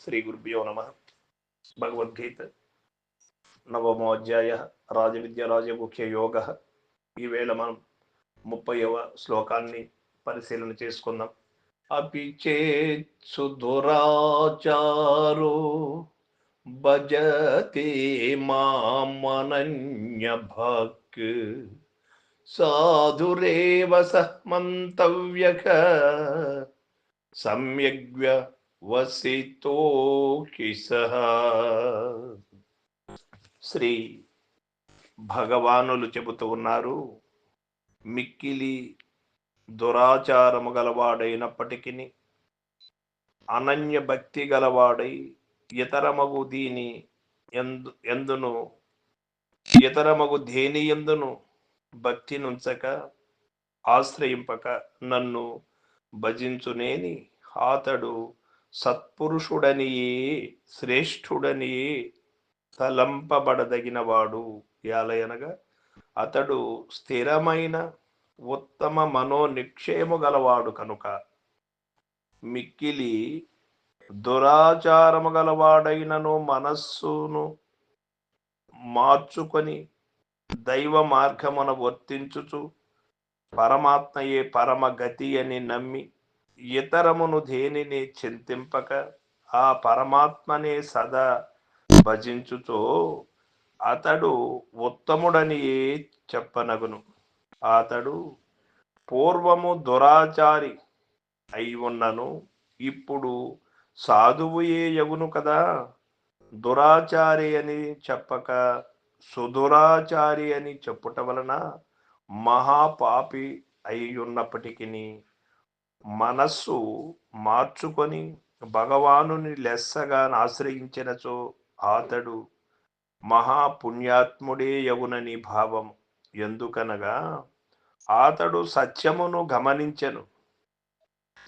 శ్రీ గురుభ్యో నమ భగవద్గీత నవమో అధ్యాయ రాజవిద్య రాజముఖ్య యోగ ఈవేళ మనం ముప్పైవ శ్లోకాన్ని పరిశీలన చేసుకుందాం అపి చేత్సు దురాచారో భజతి మామనన్య భక్ సాధురేవ సహమంతవ్యక సమ్యగ్వ్య వసితో కిసహ శ్రీ భగవానులు చెబుతూ ఉన్నారు మిక్కిలి దురాచారము గలవాడైనప్పటికీ అనన్య భక్తి గలవాడై ఇతరమగు దీని ఎందు ఎందును ఇతరమగు దేని ఎందును భక్తి నుంచక ఆశ్రయింపక నన్ను భజించునేని అతడు సత్పురుషుడనియే శ్రేష్ఠుడనియే తలంపబడదగినవాడు యాలయనగా. అతడు స్థిరమైన ఉత్తమ మనోనిక్షేము గలవాడు కనుక మిక్కిలి దురాచారము గలవాడైనను మనస్సును మార్చుకొని దైవ మార్గమున వర్తించుచు పరమాత్మయే పరమ గతి అని నమ్మి ఇతరమును దేనిని చింతింపక ఆ పరమాత్మనే సదా భజించుచో అతడు ఉత్తముడని చెప్పనగును. అతడు పూర్వము దురాచారి అయి ఉన్నను ఇప్పుడు సాధువుయే యగును కదా? దురాచారి అని చెప్పక సుదురాచారి అని చెప్పుట వలన మహాపాపి అయి ఉన్నప్పటికీ మనస్సు మార్చుకొని భగవానుని లెస్సగా ఆశ్రయించినచో అతడు మహాపుణ్యాత్ముడే యవునని భావం. ఎందుకనగా అతడు సత్యమును గమనించెను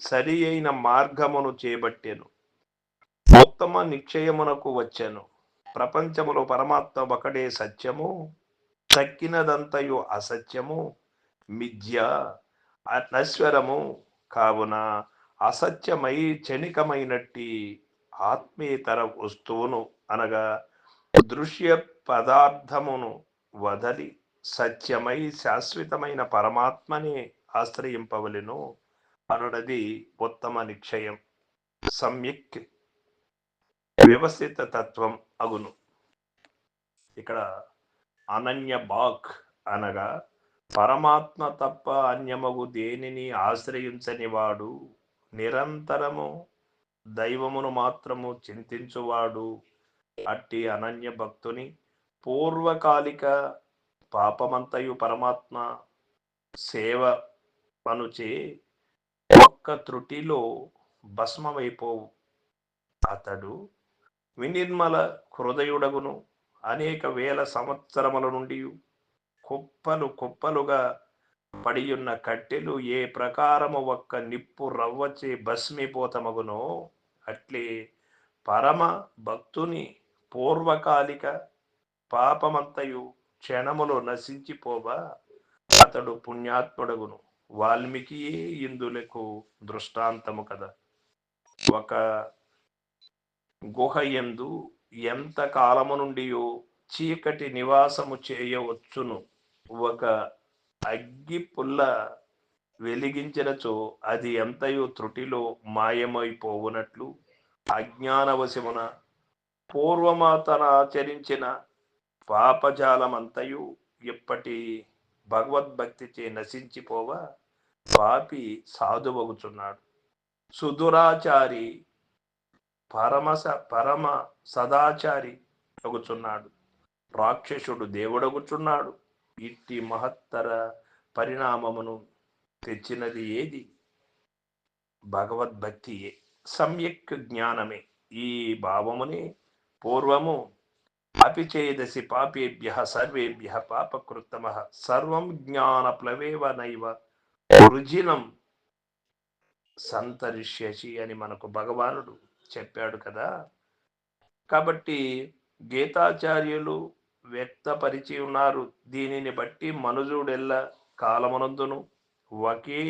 సరి అయిన మార్గమును చేపట్టెను ఉత్తమ నిశ్చయమునకు వచ్చెను. ప్రపంచములో పరమాత్మ ఒకడే సత్యము తక్కినదంతయు అసత్యము మిథ్య నశ్వరము కావున అసత్యమై క్షణికమైనట్టి ఆత్మీయతర వస్తువును అనగా దృశ్య పదార్థమును వదలి సత్యమై శాశ్వతమైన పరమాత్మని ఆశ్రయింపవలెను అనునది ఉత్తమ నిక్షయం సమ్యక్ వ్యవస్థిత తత్వం అగును. ఇక్కడ అనన్య బాక్ అనగా పరమాత్మ తప్ప అన్యమగు దేనిని ఆశ్రయించని వాడు నిరంతరము దైవమును మాత్రము చింతించువాడు. అట్టి అనన్య భక్తుని పూర్వకాలిక పాపమంతయు పరమాత్మ సేవ పనుచే ఒక్క త్రుటిలో భస్మమైపోవు. అతడు వినిర్మల హృదయుడగును అనేక వేల సంవత్సరముల నుండి కుప్పలు కుప్పలుగా పడియున్న కట్టెలు ఏ ప్రకారము ఒక్క నిప్పు రవ్వచే భస్మిపోతమగునో అట్లే పరమ భక్తుని పూర్వకాలిక పాపమంతయు క్షణములో నశించిపోవా అతడు పుణ్యాత్ముడగును. వాల్మీకియే ఇందులకు దృష్టాంతము కదా. ఒక గుహ ఎందు ఎంత కాలము నుండియో చీకటి నివాసము చేయవచ్చును. ఒక అగ్గి పుల్ల వెలిగించినచో అది ఎంతయో త్రుటిలో మాయమైపోవునట్లు అజ్ఞానవశమున పూర్వమాతన ఆచరించిన పాపజాలమంతయు ఇప్పటి భగవద్భక్తిచే నశించిపోవ? పాపి సాధువగుచున్నాడు. సుదురాచారి పరమస పరమ సదాచారి అగుచున్నాడు. రాక్షసుడు దేవుడగుచున్నాడు. ఇట్టి మహత్తర పరిణామమును తెచ్చినది ఏది? భగవద్భక్తియే. సమ్యక్ జ్ఞానమే. ఈ భావముని పూర్వము అపిచేదసి పాపేభ్య సర్వేభ్య పాపకృత్తమ. సర్వం జ్ఞాన ప్లవేవ నైవ రుజినం సంతరిష్యసి అని మనకు భగవానుడు చెప్పాడు కదా. కాబట్టి గీతాచార్యులు వ్యక్తపరిచి ఉన్నారు. దీనిని బట్టి మనుజుడెల్ల కాలమనందును ఒకే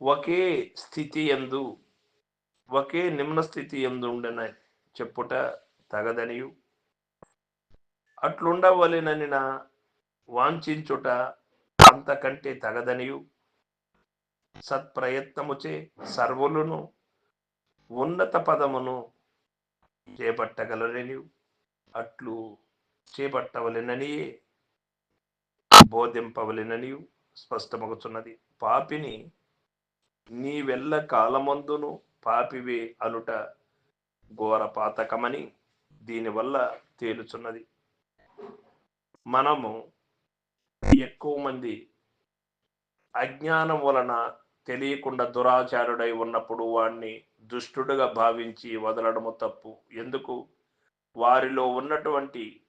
ఒకే స్థితి ఎందు ఒకే నిమ్న స్థితి ఎందుండన చెప్పుట తగదనియు. అట్లుండవలెనని వాంఛించుట అంతకంటే తగదనియు. సత్ప్రయత్నముచే సర్వులను ఉన్నత పదమును చేపట్టగలరనియు అట్లు చేపట్టవలెననియే బోధింపవలెనని స్పష్టమగుచున్నది. పాపిని నీవెల్ల కాలమందును పాపివే అనుట ఘోర పాతకమని దీనివల్ల తేలుచున్నది. మనము ఎక్కువ మంది అజ్ఞానం వలన తెలియకుండా దురాచారుడై ఉన్నప్పుడు వాణ్ణి దుష్టుడుగా భావించి వదలడము తప్పు. ఎందుకు? వారిలో ఉన్నటువంటి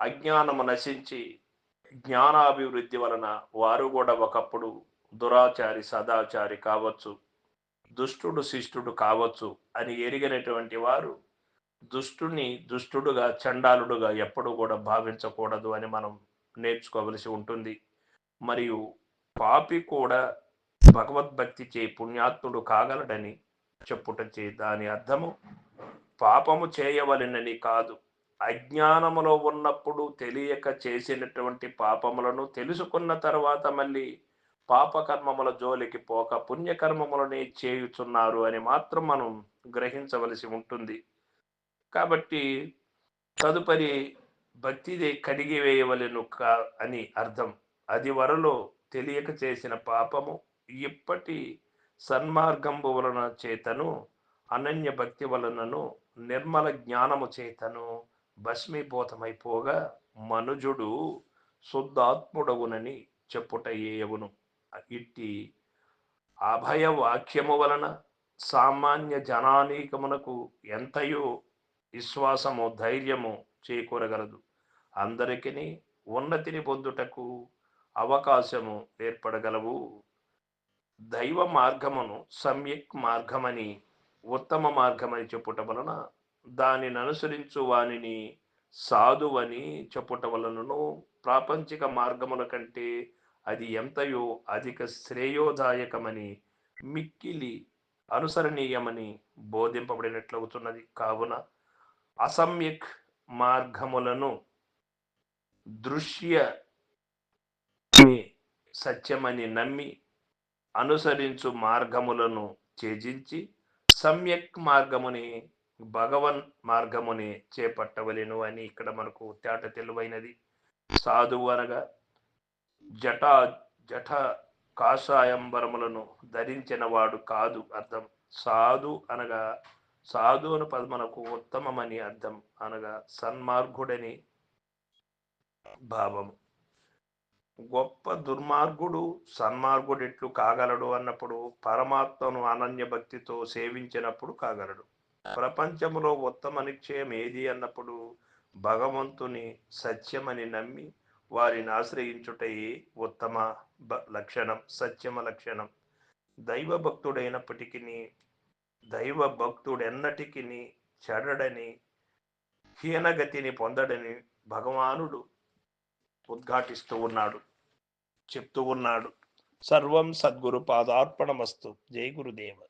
అజ్ఞానము నశించి జ్ఞానాభివృద్ధి వలన వారు కూడా ఒకప్పుడు దురాచారి సదాచారి కావచ్చు దుష్టుడు శిష్టుడు కావచ్చు అని ఎరిగినటువంటి వారు దుష్టుని దుష్టుడుగా చండాలుడుగా ఎప్పుడు కూడా భావించకూడదు అని మనం నేర్చుకోవలసి ఉంటుంది. మరియు పాపి కూడా భగవద్భక్తి చే పుణ్యాత్ముడు కాగలడని చెప్పుట చే దాని అర్థము పాపము చేయవలెనని కాదు. అజ్ఞానములో ఉన్నప్పుడు తెలియక చేసినటువంటి పాపములను తెలుసుకున్న తర్వాత మళ్ళీ పాపకర్మముల జోలికి పోక పుణ్యకర్మములనే చేయుచున్నారు అని మాత్రం మనం గ్రహించవలసి ఉంటుంది. కాబట్టి తదుపరి భక్తిదే కడిగి వేయవలెను కా అని అర్థం. అది వరలో తెలియక చేసిన పాపము ఇప్పటి సన్మార్గంబు వలన చేతను అనన్య భక్తి వలనను నిర్మల జ్ఞానము చేతను భస్మీభూతమైపోగా మనుజుడు శుద్ధాత్ముడవునని చెప్పుట ఇట్టి అభయ వాక్యము వలన సామాన్య జనానీకమునకు ఎంతయో విశ్వాసము ధైర్యము చేకూరగలదు. అందరికీ ఉన్నతిని పొందుటకు అవకాశము ఏర్పడగలవు. దైవ మార్గమును సమ్యక్ మార్గమని ఉత్తమ మార్గమని చెప్పుట వలన దానిని అనుసరించు వానిని సాధువని చెప్పుట వలనను ప్రాపంచిక మార్గముల కంటే అది ఎంతయో అధిక శ్రేయోదాయకమని మిక్కిలి అనుసరణీయమని బోధింపబడినట్లవుతున్నది. కావున అసమ్యక్ మార్గములను దృశ్య సత్యమని నమ్మి అనుసరించు మార్గములను త్యజించి సమ్యక్ మార్గముని భగవన్ మార్గముని చేపట్టవలెను అని ఇక్కడ మనకు తేట తెలివైనది. సాధువు అనగా జటా జఠ కాషాయంబరములను ధరించిన వాడు కాదు అర్థం. సాధు అనగా సాధు అను పద్మనకు ఉత్తమమని అర్థం అనగా సన్మార్గుడని భావము. గొప్ప దుర్మార్గుడు సన్మార్గుడు ఎట్లు కాగలడు అన్నప్పుడు పరమాత్మను అనన్య భక్తితో సేవించినప్పుడు కాగలడు. ప్రపంచంలో ఉత్తమ నిశ్చయం ఏది అన్నప్పుడు భగవంతుని సత్యమని నమ్మి వారిని ఆశ్రయించుటయే ఉత్తమ లక్షణం సత్యమ లక్షణం. దైవ భక్తుడైనప్పటికీ దైవ భక్తుడెన్నటికి చెడడని హీనగతిని పొందడని భగవానుడు ఉద్ఘాటిస్తూ ఉన్నాడు చెప్తూ ఉన్నాడు. సర్వం సద్గురు పాదార్పణమస్తు. జై గురుదేవ.